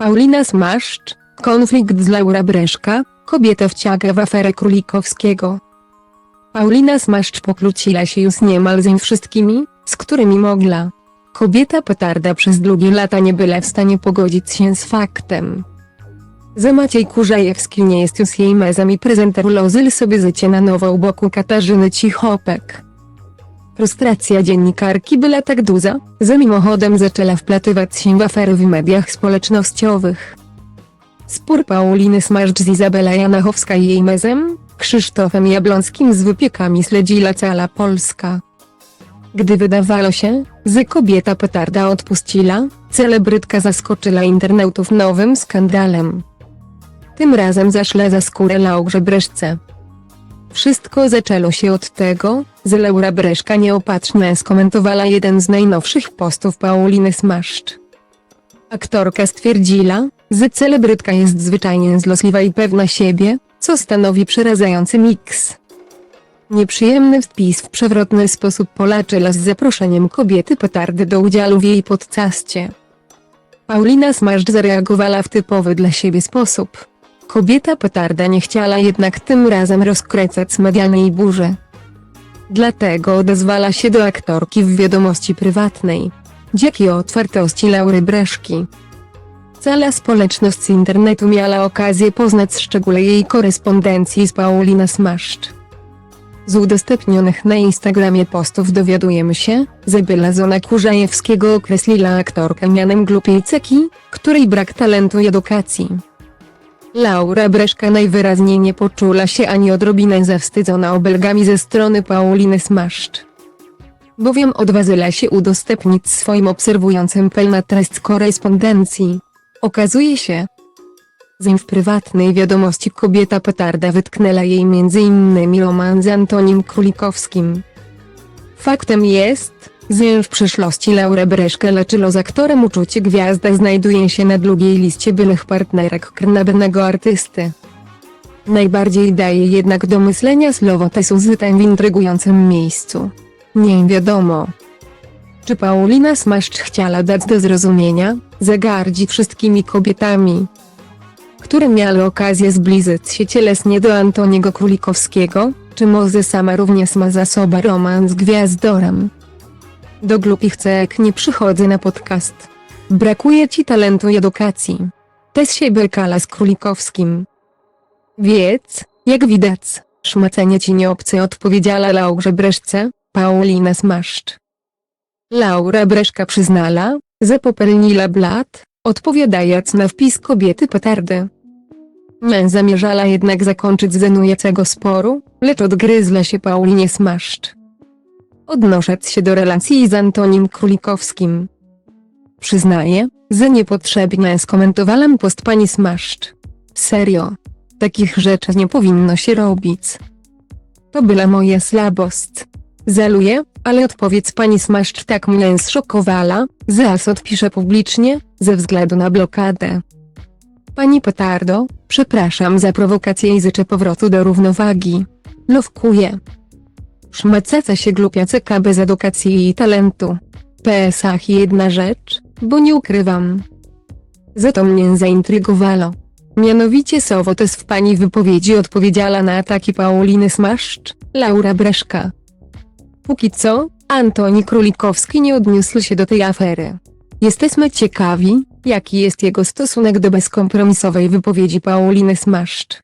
Paulina Smaszcz, konflikt z Laura Breszka, kobieta wciąga w aferę Królikowskiego. Paulina Smaszcz pokłóciła się już niemal z wszystkimi, z którymi mogła. Kobieta petarda przez długie lata nie była w stanie pogodzić się z faktem. Że Maciej Kurzajewski nie jest już jej mezem i prezenter lozyl sobie życie na nowo u boku Katarzyny Cichopek. Frustracja dziennikarki była tak duża, że mimochodem zaczęła wplatywać się w afery w mediach społecznościowych. Spór Pauliny Smaszcz z Izabela Janachowska i jej mezem, Krzysztofem Jablonskim z wypiekami śledziła cała Polska. Gdy wydawało się, że kobieta petarda odpuściła, celebrytka zaskoczyła internautów nowym skandalem. Tym razem zaszle za skórę Laurze Breszce. Wszystko zaczęło się od tego, że Laura Breszka nieopatrznie skomentowała jeden z najnowszych postów Pauliny Smaszcz. Aktorka stwierdziła, że celebrytka jest zwyczajnie zlosliwa i pewna siebie, co stanowi przerażający miks. Nieprzyjemny wpis w przewrotny sposób polaczyła z zaproszeniem kobiety petardy do udziału w jej podcaście. Paulina Smaszcz zareagowała w typowy dla siebie sposób. Kobieta petarda nie chciała jednak tym razem rozkręcać medialnej burzy. Dlatego odezwala się do aktorki w wiadomości prywatnej. Dzięki otwartości Laury Breszki. Cała społeczność z internetu miała okazję poznać szczegóły jej korespondencji z Paulina Smaszcz. Z udostępnionych na Instagramie postów dowiadujemy się, że była Zona Kurzajewskiego określiła aktorkę mianem głupiej ceki, której brak talentu i edukacji. Laura Breszka najwyraźniej nie poczula się ani odrobinę zawstydzona obelgami ze strony Pauliny Smaszcz. Bowiem odważyła się udostępnić swoim obserwującym pełna treść korespondencji. Okazuje się, że w prywatnej wiadomości kobieta petarda wytknęła jej m.in. romans z Antonim Królikowskim. Faktem jest, że w przyszłości Laura Breszkę leczyło z aktorem uczucie gwiazda znajduje się na długiej liście byłych partnerek krnabnego artysty. Najbardziej daje jednak do myślenia słowo te Suzytę w intrygującym miejscu. Nie wiadomo. Czy Paulina Smaszcz chciała dać do zrozumienia, że gardzi wszystkimi kobietami, które miały okazję zbliżyć się cielesnie do Antoniego Królikowskiego, czy może sama również ma za sobą romans z gwiazdorem? Do głupich cek nie przychodzę na podcast. Brakuje ci talentu i edukacji. Też się bekala z Królikowskim. Wiedz, jak widać, szmacenie ci nie obce odpowiedziała Laurze Breszce, Paulina Smaszcz. Laura Breszka przyznala, że popełniła blat, odpowiadając na wpis kobiety petardy. Nie zamierzała jednak zakończyć zenującego sporu, lecz odgryzła się Paulinie Smaszcz. Odnosząc się do relacji z Antonim Królikowskim. Przyznaję, że niepotrzebnie skomentowałem post pani Smaszcz. Serio. Takich rzeczy nie powinno się robić. To była moja słabość. Zaluję, ale odpowiedź pani Smaszcz tak mnie zszokowała, że aż odpiszę publicznie, ze względu na blokadę. Pani Petardo, przepraszam za prowokację i życzę powrotu do równowagi. Lowkuję. Szmacaca się glupiace bez edukacji i talentu. PSach jedna rzecz, bo nie ukrywam. Za to mnie zaintrygowało. Mianowicie Sowotes w pani wypowiedzi odpowiedziała na ataki Pauliny Smaszcz, Laura Breszka. Póki co, Antoni Królikowski nie odniósł się do tej afery. Jesteśmy ciekawi, jaki jest jego stosunek do bezkompromisowej wypowiedzi Pauliny Smaszcz.